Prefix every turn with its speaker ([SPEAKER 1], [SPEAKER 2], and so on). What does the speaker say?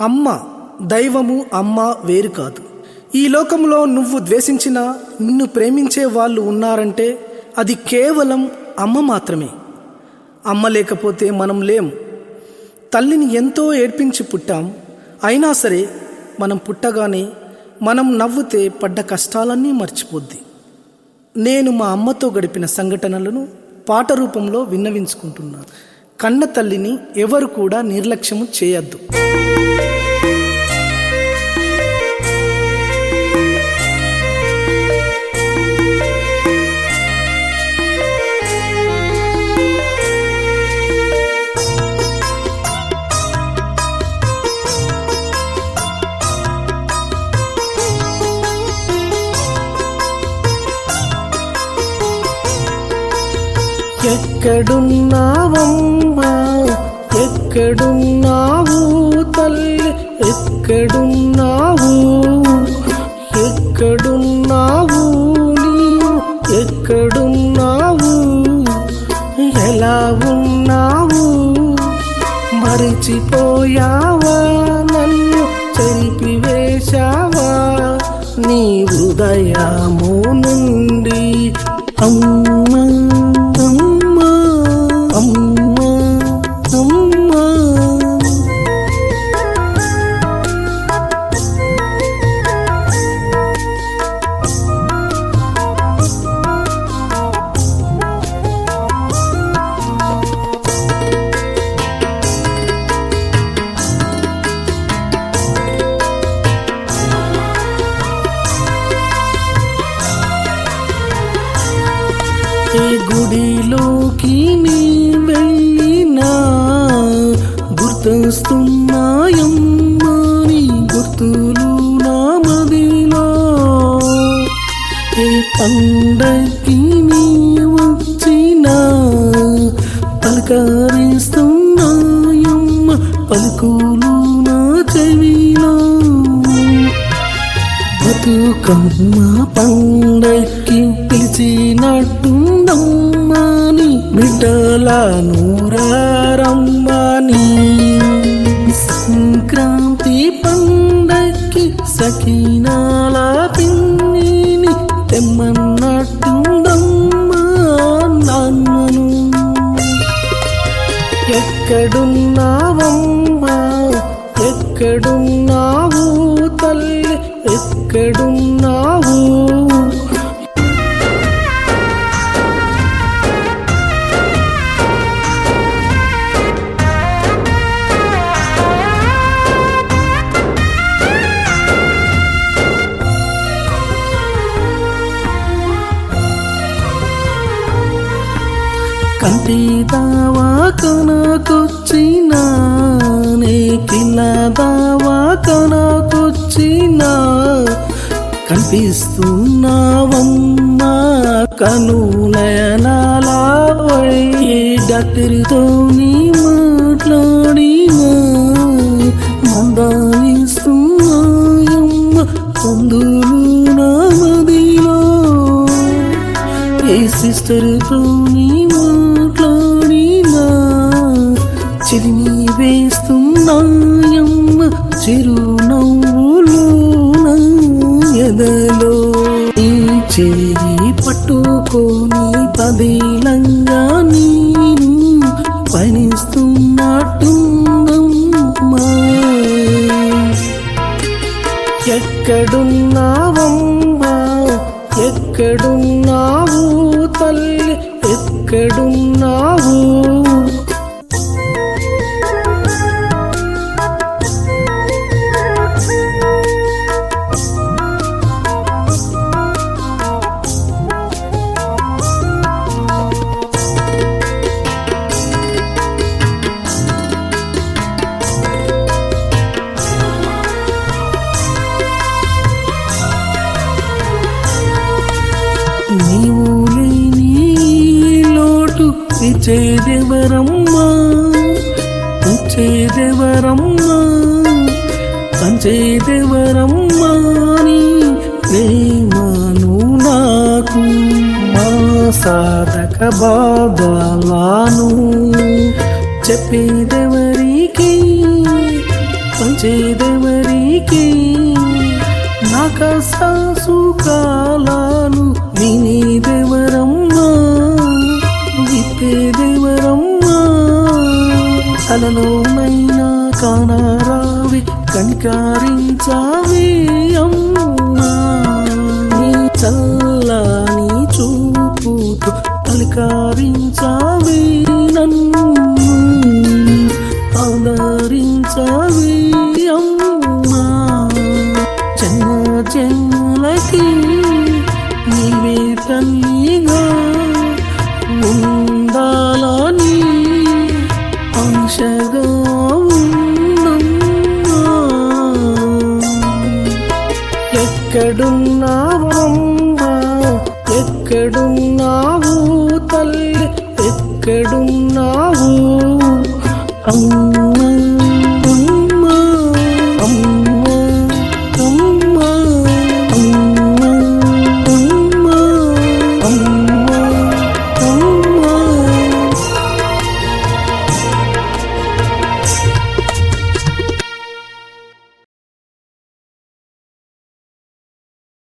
[SPEAKER 1] అమ్మ దైవము అమ్మ వేరు కాదు. ఈ లోకంలో నువ్వు ద్వేషించిన నిన్ను ప్రేమించే వాళ్ళు ఉన్నారంటే అది కేవలం అమ్మ మాత్రమే. అమ్మ లేకపోతే మనం లేం. తల్లిని ఎంతో ఏడ్పించి పుట్టాం. అయినా సరే మనం పుట్టగానే మనం నవ్వుతే పడ్డ కష్టాలన్నీ మర్చిపోద్ది. నేను మా అమ్మతో గడిపిన సంఘటనలను పాట రూపంలో విన్నవించుకుంటున్నాను కన్న తల్లిని ఎవరు కూడా నిర్లక్ష్యము చేయొద్దు. ఎక్కడున్నావమ్మా? ఎక్కడున్నావు తల్లి? ఎక్కడున్నావు? ఎక్కడున్నావు నీవు? ఎక్కడున్నావు? ఎలా ఉన్నావు? మరిచిపోయావా? నన్ను చెరిపివేశావా? నీ హృదయము నీ వెళ్ళినా గుర్తొస్తున్నాయమ్మా నీ గుర్తులు నా మదిలో. ఏ పండకి నీ వచ్చినా పలకరిస్తున్నాయమ్మ పలుకులు నా చెవిలో. బతుకమ్మ పండక్కి పిలిచినట్టు బిడ్డల నూరారమ్మని సంక్రాంతి పండక్కి సఖీనాల పిన్నిని తెమ్మన్నట్టుందమ్మా నాన్నను. ఎక్కడున్నావమ్మా? ఎక్కడున్నావు తల్లి? ఎక్కడున్నావు? కంటి దావా కనకొచ్చినా నే కిల్ల దావా కనకొచ్చినా కనిపిస్తున్నావమ్మా కనులయనాలా డాక్టర్తో నీ మాట్లాడినా మందాలిస్తున్నాయమ్మ పొందులు నా మదిలో. ఏ సిస్టర్తో నీ చిరిమి వేస్తున్నాయమ్మ చిరునవ్వులు ఎదలో. ఈ చేయి పట్టుకొని పదిలంగా నేను పయనిస్తున్నట్టున్నమ్మా ఎక్కడున్నావమ్మా? ఎక్కడున్నావు తల్లి? ఎక్కడున్నా ఇచ్చేదెవరమ్మా వచ్చేదెవరమ్మా పంచేదెవరమ్మా నీ ప్రేమను నాకు మా సాధక బాధలాను చెప్పేదెవరికి పంచేదెవరికి నాక సాసు కాలాను వినేదెవరమ్మా. కలలోనైనా కానరావి కనికారించావి అమ్మ. ఎక్కడున్నావమ్మా ఎక్కడున్నావు తల్లి? ఎక్కడున్నావు? అమ్మా.